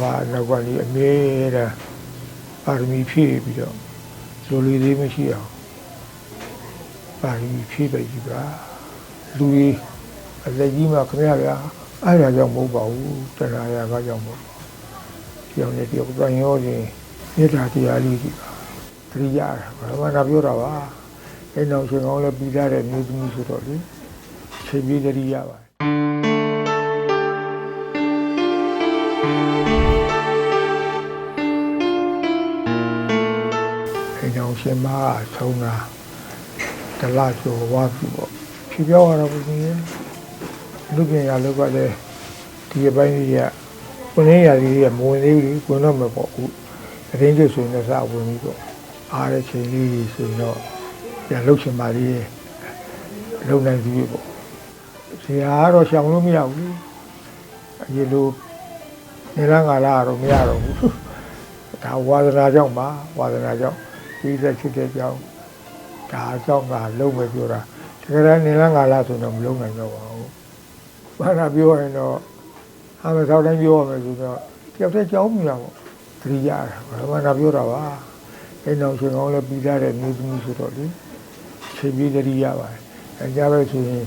ဘာနောက်ကနေအမြဲတမ်းပါရမီဖြည့်ပြီးတော့လူလူသေးမရှိအောင်ပါရမီဖြည့်ပဲကြီးပါလူကြီးအသက်ကြီးမှခမရဗျာအဲ့ဒါကြောင့်မဟုတ်ပါဘူးတရားရကကြောင့်မဟုတ်ပါဘူးကြောင်နေတယောက်ပြန်ရောခြင်းမေတ္တာတရားလေးကြီးပါတတိယဘာမှမပြောတာပါအဲ့နောက်ရှင်ကောင်းလည်းပြီးသားတဲ့မျိုးသမီးဆိုတော့လေချိန်ပြီးတတိယပါ ရှင်မအဆုံးတာတလကျော်ဝါပြီပေါ့ဖြေပြောရတော့ဘူးကြီးလူပညာလောကလည်းဒီအပိုင်းကြီးကကိုရင်းရာကြီးကမဝင်သေးဘူးကိုတော့မပေါ့ဘူးအရင်ကျဆိုရင်စဝင်ပြီးပေါ့အားတဲ့ချိန်လေးဆိုရင်တော့ပြန်လှုပ်ရှင်ပါလေလုံနိုင်ပြီပေါ့ဆရာကတော့ရှောင်လို့မရဘူးအရေလိုနေလားငါလားတော့မရတော့ဘူးဒါဝါသနာကြောင့်ပါဝါသနာကြောင့် ပြီးသက်ချစ်တဲ့ကြောင့်ဒါအကြောင်းကလုံးမပြောတာတကယ်တမ်းနေလားငါလားဆိုတော့မလုံးနိုင်တော့ပါဘူးဘာသာပြောရင်တော့အမေသောက်တိုင်းပြောရမယ်ဆိုတော့တယောက်တည်းကြောင်းမြင်တော့တတိယဘာသာပြောတာပါအဲ့တော့ရှင်ကောင်းလည်းပြီးသားတဲ့မျိုးသမီးဆိုတော့လေချိန်ပြီးတတိယပါအဲကြပဲဆိုရင်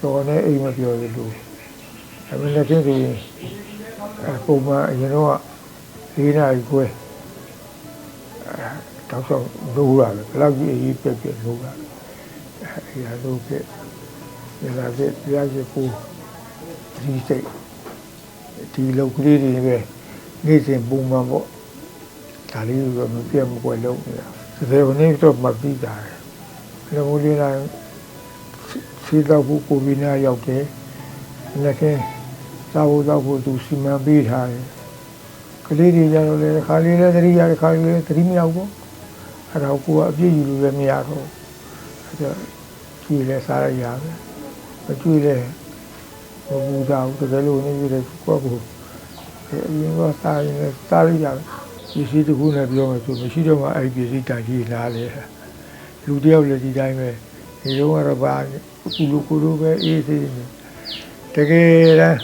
တော်နဲ့အိမ်မပြောရလို့အမေလည်းသိတယ်ပုံမှန်အရင်တော့၄နာရီခွဲ တောက်လျှောက်လို့ရတယ်ဘယ်လောက်ကြီးအရေးပြက်ပြက်လို့ရတယ်အဲရလို့ပြက်ရလာပြက်ပြရစီပူဒီစိတ်ဒီလောက်ကလေးတွေပဲနေ့စဉ်ပုံမှန်ပေါ့ဒါလေးတော့မပြတ်မကွယ်လုံးနေတာဒီလိုနေတော့မပြီးတာလေဘုလေးလာစီတော့ဘူးကိုဗစ်နာရောက်တယ်လက်ခဲသာဝတော့ဘူးသူစီမံပေးထားတယ် ကလေးတွေကြတော့လေခါလေးလည်းသတိရခါလေးလည်းသတိမရောက်ဘူးအဲ့တော့ကိုကအပြည့်ယူလို့လည်းမရတော့အဲ့တော့ကြည့်လဲစားရရပဲမကြည့်လဲမဘူးတာဘူးတကယ်လို့နေပြီးတော့ကိုကကိုအရင်ကစားရင်လည်းစားရရပစ္စည်းတစ်ခုနဲ့ပြောမယ်ဆိုမရှိတော့မှအဲ့ဒီပစ္စည်းတန်ကြီးလားလေလူတယောက်လည်းဒီတိုင်းပဲဒီတော့ကတော့ဘာကူလူကူလူပဲအေးစေးနေတကယ်တမ်း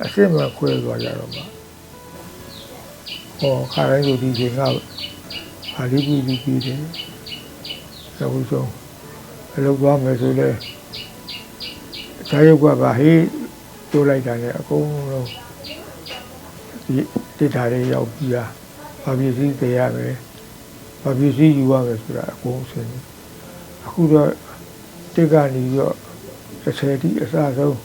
အစ်စ်မခွဲသွားကြတော့မှ ဟောခါတိုင်းလိုဒီချိန်ကဟာလေးပြီးပြီးပြီးတယ်။အခုဆုံးအလုပ်သွားမယ်ဆိုလဲဇာယုတ်ကပါဟေးတိုးလိုက်တာနဲ့အကုန်လုံးဒီတိထားလေးရောက်ပြီးတာဘာပစ္စည်းတည်ရမယ်ဘာပစ္စည်းယူရမယ်ဆိုတာအကုန်ဆင်းတယ်။အခုတော့တိတ်ကနေပြီးတော့တစ်ဆယ်တိအစဆုံး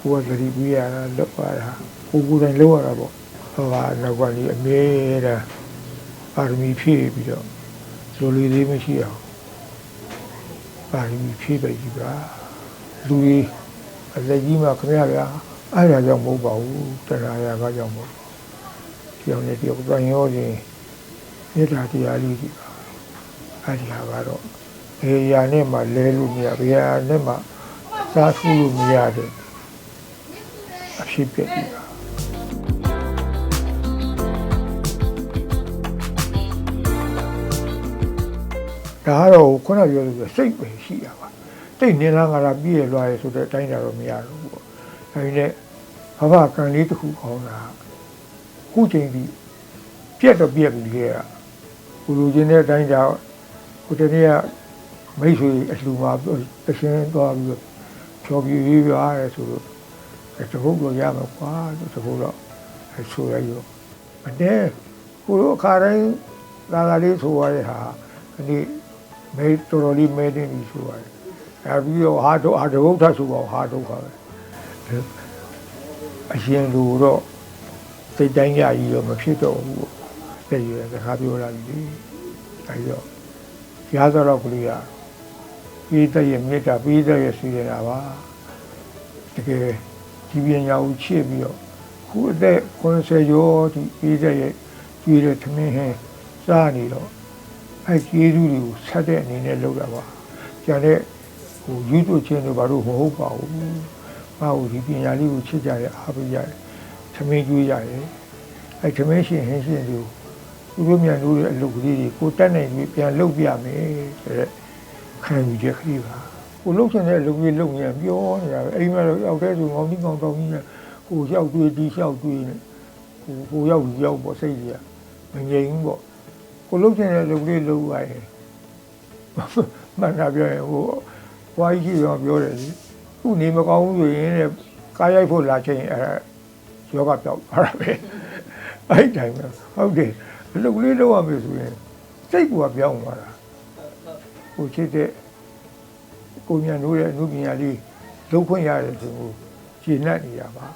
ကိုယ်ကသတိပေးရတာလောက်ရတာကိုယ်ကိုယ်တိုင်လောက်ရတာပေါ့ ဟောပါနောက်ကနေအမြဲတမ်းပါရမီဖြည့်ပြီးတော့လူလူသေးမရှိအောင်ပါရမီဖြည့်ပဲကြီးပါလူကြီးအသက်ကြီးမှခမရဗျာအဲ့ဒါကြောင့်မဟုတ်ပါဘူးတရားရကကြောင့်မဟုတ်ဘူးကြောင်နေတယောက်ပြန်ရောခြင်းမေတ္တာတရားလေးကြီးပါအဲ့ဒီဟာကတော့ဘေးရာနဲ့မှလဲလို့မရဘေးရာနဲ့မှစားဆူလို့မရတဲ့အဖြစ်ပြကြီးပါ ဒါကတော့ခုနပြောလို့စိတ်ပဲရှိရပါတိတ်နေလားငါလားပြည့်ရလွှားရဆိုတဲ့အတိုင်းတာတော့မရတော့ဘူးပေါ့ဒါပေမဲ့ဘဘကံလေးတစ်ခုခေါင်းတာခုချိန်ဒီပြက်တော့ပြက်ပြီလေကကိုလူချင်းတဲ့အတိုင်းတာကိုတနေ့ကမိတ်ဆွေအလှမှာတရှင်းသွားပြီးတော့ဖြောပြပြီးပြရတယ်ဆိုတော့တခုတော့ရမှာကွာတခုတော့ဆိုရရောမတည်းကိုလိုအခါတိုင်းလာလာလေးဆိုရတဲ့ဟာဒီ မဲတော်တော်လေးမဲတင်ပြီဆိုပါတယ်အဲပြီးတော့ဟာတော့ဟာတဘုတ်ထဆိုတော့ဟာတော့ပါပဲအရင်လူတော့စိတ်တိုင်းကြကြီးတော့မဖြစ်တော့ဘူးပေါ့တဲ့ရစကားပြောလာပြီအဲဒီတော့ရားတော့ကလေးကပြီးတဲ့ရမြစ်တာပြီးတဲ့ရစီရတာပါတကယ်ဒီပညာကိုချစ်ပြီးတော့ခုအသက်90ကျော်ဒီပြီးတဲ့ရကျွေးတဲ့သမင်းဟင်းစားနေတော့ အဲကျေးဇူးတွေကိုဆက်တဲ့အနေနဲ့လုပ်တာပါ။ကျန်တဲ့ဟိုယူသွချင်းတို့ဘာလို့မဟုတ်ပါဘူး။ဘာလို့ဒီပညာလေးကိုချစ်ကြရအားပေးရတယ်။သမင်းကျွေးရတယ်။အဲသမင်းရှင်ဟင်းရှင်တို့သူတို့မြန်တို့ရဲ့အလုပ်ကလေးတွေကိုတက်နိုင်ပြီးပြန်လုပ်ပြမယ်ဆိုတဲ့ခံယူချက်ကလေးပါ။ကိုလုပ်ချင်တဲ့အလုပ်ကြီးလုပ်ရင်ပြောနေတာပဲ။အိမ်မှာတော့ရောက်တဲ့သူငေါင်းကြီးငေါင်းတောင်းကြီးနဲ့ဟကိုလျှောက်တွေးဒီလျှောက်တွေးနဲ့ကိုကိုရောက်ဒီရောက်ပေါ့စိတ်ကြီးကမငြိမ်ဘူးပေါ့ ကိုလှုပ်ချင်တဲ့လုပ်လေးလုပ်ပါရဲ့မှန်တာပြောရင်ဟိုဘွားကြီးကပြောတယ်လေခုနေမကောင်းဘူးဆိုရင်တဲ့ကားရိုက်ဖို့လာချိန်အဲယောဂပြောက်သွားတာပဲအဲ့ဒီတိုင်းပဲဟုတ်တယ်လုပ်လေးလုပ်ရမယ်ဆိုရင်စိတ်ကပြောင်းသွားတာကိုချစ်တဲ့ကိုမြန်တို့ရဲ့အမှုပညာလေးလုပ်ခွင့်ရတယ်ဆိုကိုရှင်းနေနေတာပါ